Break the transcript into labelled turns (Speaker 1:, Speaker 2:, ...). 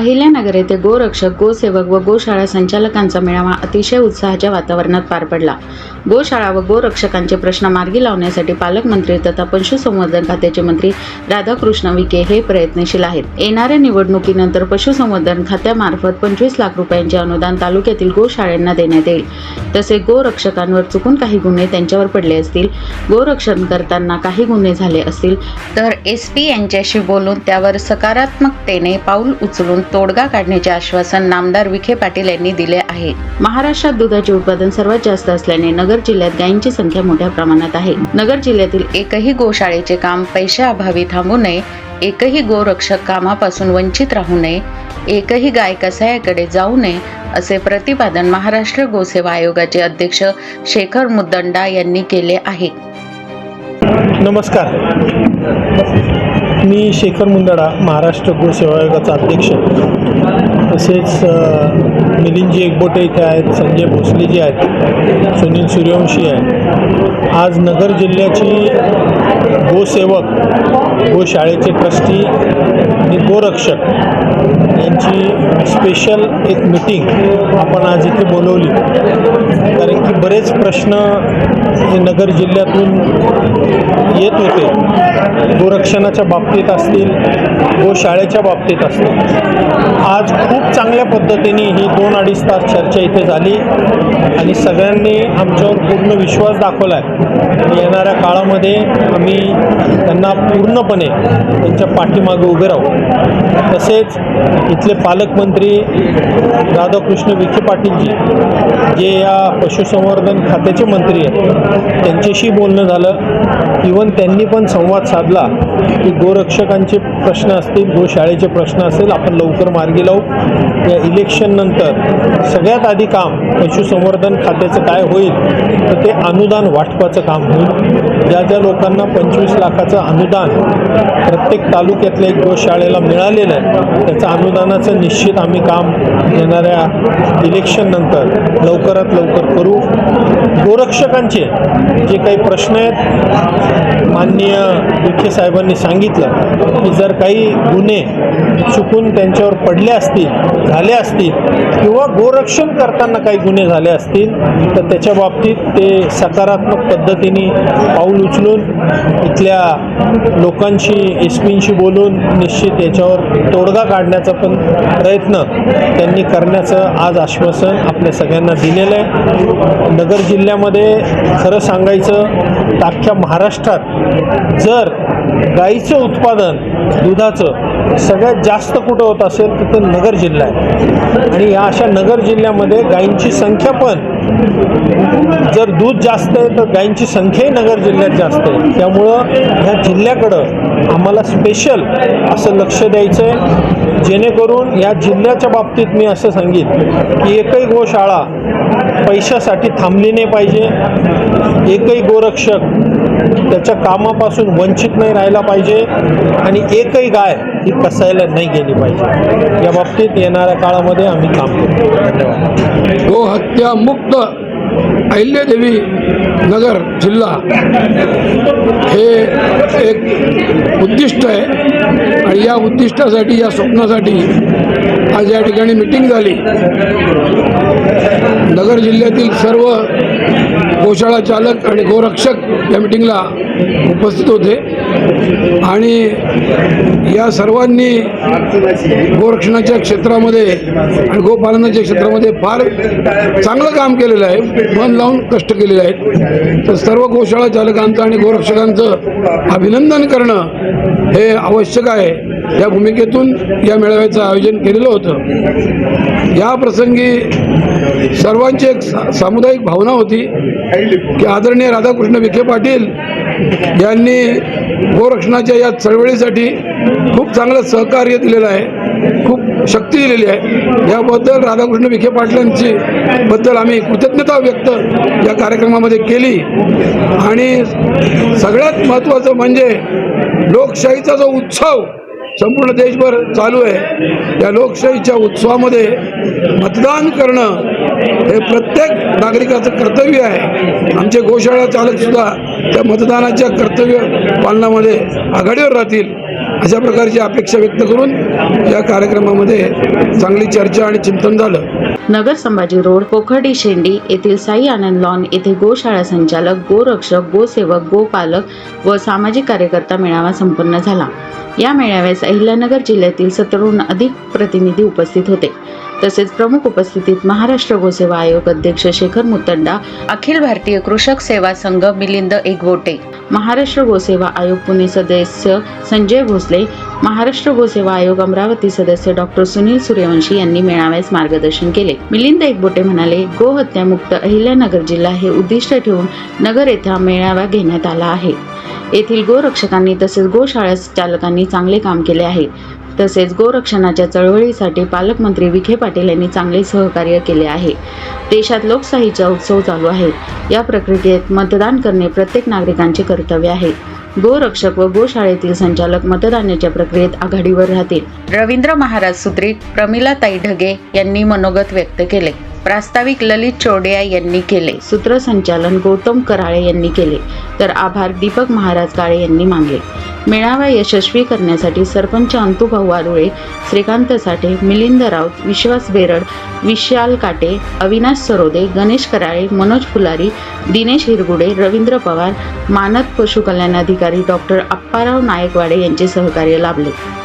Speaker 1: अहिल्यानगर येथे गोरक्षक गोसेवक व गोशाळा संचालकांचा मेळावा अतिशय उत्साहाच्या वातावरणात पार पडला. गोशाळा व गोरक्षकांचे प्रश्न मार्गी लावण्यासाठी पालकमंत्री तथा पशुसंवर्धन खात्याचे मंत्री राधाकृष्ण विखे हे प्रयत्नशील आहेत. येणाऱ्या निवडणुकीनंतर पशुसंवर्धन खात्यामार्फत पंचवीस लाख रुपयांचे अनुदान तालुक्यातील गोशाळांना देण्यात येईल. तसे गोरक्षकांवर चुकून काही गुन्हे त्यांच्यावर पडले असतील गोरक्षण करताना काही गुन्हे झाले असतील तर एस पी यांच्याशी बोलून त्यावर सकारात्मकतेने पाऊल उचलून तोडगा काढण्याचे आश्वासन नामदार विखे पाटील यांनी दिले आहे. महाराष्ट्रात दुधाचे उत्पादन सर्वात जास्त असल्याने नगर जिल्ह्यात गायींची संख्या मोठ्या प्रमाणात आहे. नगर जिल्ह्यातील एकही गोशाळेचे काम पैशाअभावी थांबू नये एकही गोरक्षक कामापासून वंचित राहू नये एकही गाय कसायाकडे जाऊ नये असे प्रतिपादन महाराष्ट्र गोसेवा आयोगाचे अध्यक्ष शेखर मुद्दंडा यांनी केले आहे.
Speaker 2: नमस्कार. मी शेखर मुंदडा महाराष्ट्र गोसेवा आयोगाचा अध्यक्ष. तसेच मिलिंदजी एकबोटे इथे आहेत संजय भोसलेजी आहेत सुनील सूर्यवंशी आहेत. आज नगर जिल्ह्याची गोसेवक गोशाळेचे ट्रस्टी आणि गोरक्षक यांची स्पेशल एक मिटिंग आपण आज इथे बोलवली. कारण की बरेच प्रश्न हे नगर जिल्ह्यातून येत होते. गोरक्षणाच्या बाबतीत असतील गोशाळेच्या बाबतीत असतील. आज खूप चांगल्या पद्धतीने ही दोन अडीच तास चर्चा इथे झाली आणि सगळ्यांनी आमच्यावर पूर्ण विश्वास दाखवला आहे येणाऱ्या काळामध्ये आम्ही त्यांना पूर्णपणे त्यांच्या पाठीमागे उभे राहू. तसेच इथले पालकमंत्री राधाकृष्ण विखे पाटीलजी जे या पशुसंवर्धन खात्याचे मंत्री आहेत त्यांच्याशी बोलणं झालं. इवन त्यांनी पण संवाद साधला की गोरक्षकांचे प्रश्न असतील गोशाळेचे प्रश्न असेल आपण लवकर मार्गी लावू. या इलेक्शननंतर सगळ्यात आधी काम पशुसंवर्धन खात्याचं काय होईल तर ते अनुदान वाटपाचं काम होईल. ज्या ज्या लोकांना पंचवीस लाखाचं अनुदान प्रत्येक तालुक्यातल्या एक गोशाळेला मिळालेलं आहे. त्याचं अनुदानाचं निश्चित आम्ही काम येणाऱ्या इलेक्शननंतर लवकरात लवकर करू. शिक्षकांचे जे काही प्रश्न आहेत माननीय विखे साहेबांनी सांगितलं की जर काही गुन्हे चुकून त्यांच्यावर पडले असतील झाले असतील किंवा गोरक्षण करताना काही गुन्हे झाले असतील तर त्याच्या बाबतीत ते सकारात्मक पद्धतीने पाऊल उचलून इथल्या लोकांशी एस पींशी बोलून निश्चित याच्यावर तोडगा काढण्याचा पण प्रयत्न त्यांनी करण्याचं आज आश्वासन आपल्या सगळ्यांना दिलेलं आहे. नगर जिल्ह्यामध्ये खरं सांगायचं अख्ख्या महाराष्ट्रात जर गाईचं उत्पादन दुधाचं सगळ्यात जास्त कुठं होत असेल तिथं नगर जिल्हा आहे. आणि या अशा नगर जिल्ह्यामध्ये गायींची संख्या पण जर दूध जास्त आहे तर गायींची संख्याही नगर जिल्ह्यात जास्त आहे. त्यामुळं ह्या जिल्ह्याकडं आम्हाला स्पेशल असं लक्ष द्यायचं आहे. जेणेकरून या जिल्ह्याच्या बाबतीत मी असं सांगेन की एकही गोशाळा पैशासाठी थांबली नाही पाहिजे. एकही गोरक्षक त्याच्या कामापासून वंचित नाही राहायला पाहिजे आणि एकही गाय ही कसायला नाही गेली पाहिजे. या बाबतीत येणाऱ्या काळामध्ये आम्ही काम करू. धन्यवाद.
Speaker 3: हो गोहत्या मुक्त अहिल्यादेवी नगर जिल्हा हे एक उद्दिष्ट आहे. आणि या उद्दिष्टासाठी या स्वप्नासाठी आज या ठिकाणी मिटिंग झाली. नगर जिल्ह्यातील सर्व गोशाळा चालक आणि गोरक्षक या मिटिंगला उपस्थित होते. आणि या सर्वांनी गोरक्षणाच्या क्षेत्रामध्ये आणि गोपालनाच्या क्षेत्रामध्ये फार चांगलं काम केलेलं आहे. मन लावून कष्ट केलेले आहेत. तर सर्व गोशाळा चालकांचं आणि गोरक्षकांचं अभिनंदन करणं हे आवश्यक आहे. या भूमिकेतून या मेळाव्याचं आयोजन केलेलं होतं. या प्रसंगी सर्वांची एक सा- सामुदायिक भावना होती की आदरणीय राधाकृष्ण विखे पाटील यांनी गोरक्षणाच्या या चळवळीसाठी खूप चांगलं सहकार्य दिलेलं आहे खूप शक्ती दिलेली आहे. याबद्दल राधाकृष्ण विखे पाटलांची बद्दल आम्ही कृतज्ञता व्यक्त या कार्यक्रमामध्ये केली. आणि सगळ्यात महत्त्वाचं म्हणजे लोकशाहीचा जो उत्सव संपूर्ण देशभर चालू आहे. या लोकशाहीच्या उत्सवामध्ये मतदान करणं हे प्रत्येक नागरिकाचं कर्तव्य आहे. आमचे गोशाळा चालकसुद्धा त्या मतदानाच्या कर्तव्य पालनामध्ये आघाडीवर राहतील अशा प्रकारची अपेक्षा व्यक्त करून या कार्यक्रमामध्ये चांगली चर्चा आणि चिंतन झालं.
Speaker 1: नगर संभाजी रोड कोखर्डी शेंडी येथील साई आनंद लॉन येथे गोशाळा संचालक गोरक्षक गोसेवक गोपालक व सामाजिक कार्यकर्ता मेळावा संपन्न झाला. या मेळाव्यास अहिल्यानगर जिल्ह्यातील सत्तरहून अधिक प्रतिनिधी उपस्थित होते. तसेच प्रमुख उपस्थितीत महाराष्ट्र गोसेवा आयोग अध्यक्ष शेखर मुतंडा अखिल भारतीय कृषक सेवा संघ मिलिंद एकबोटे महाराष्ट्र गोसेवा आयोग पुणे सदस्य संजय भोसले महाराष्ट्र गोसेवा आयोग अमरावती सदस्य डॉक्टर सुनील सूर्यवंशी यांनी मेळाव्यास मार्गदर्शन केले. मिलिंद एकबोटे म्हणाले गोहत्यामुक्त अहिल्यानगर जिल्हा हे उद्दिष्ट ठेवून नगर येथे मेळावा घेण्यात आला आहे. येथील गोरक्षकांनी तसेच गोशाळा चालकांनी चांगले काम केले आहे. तसेच गोरक्षणाच्या चळवळीसाठी पालकमंत्री विखे पाटील यांनी चांगले सहकार्य केले आहे. देशात लोकशाहीचा उत्सव चालू आहे. या प्रक्रियेत मतदान करणे प्रत्येक नागरिकांचे कर्तव्य आहे. गोरक्षक व गोशाळेतील संचालक मतदानाच्या प्रक्रियेत आघाडीवर राहतील. रवींद्र महाराज सुत्रिक प्रमिलाताई ढगे यांनी मनोगत व्यक्त केले. प्रास्ताविक ललित चोडिया यांनी केले. सूत्रसंचालन गौतम कराळे यांनी केले. तर आभार दीपक महाराज काळे यांनी मानले. मेळावा यशस्वी करण्यासाठी सरपंच अंतुभाऊ वारुळे श्रीकांत साठे मिलिंद राऊत विश्वास बेरड विशाल काटे अविनाश सरोदे गणेश कराळे मनोज फुलारी दिनेश हिरगुडे रवींद्र पवार मानद पशुकल्याण अधिकारी डॉक्टर अप्पाराव नायकवाडे यांचे सहकार्य लाभले.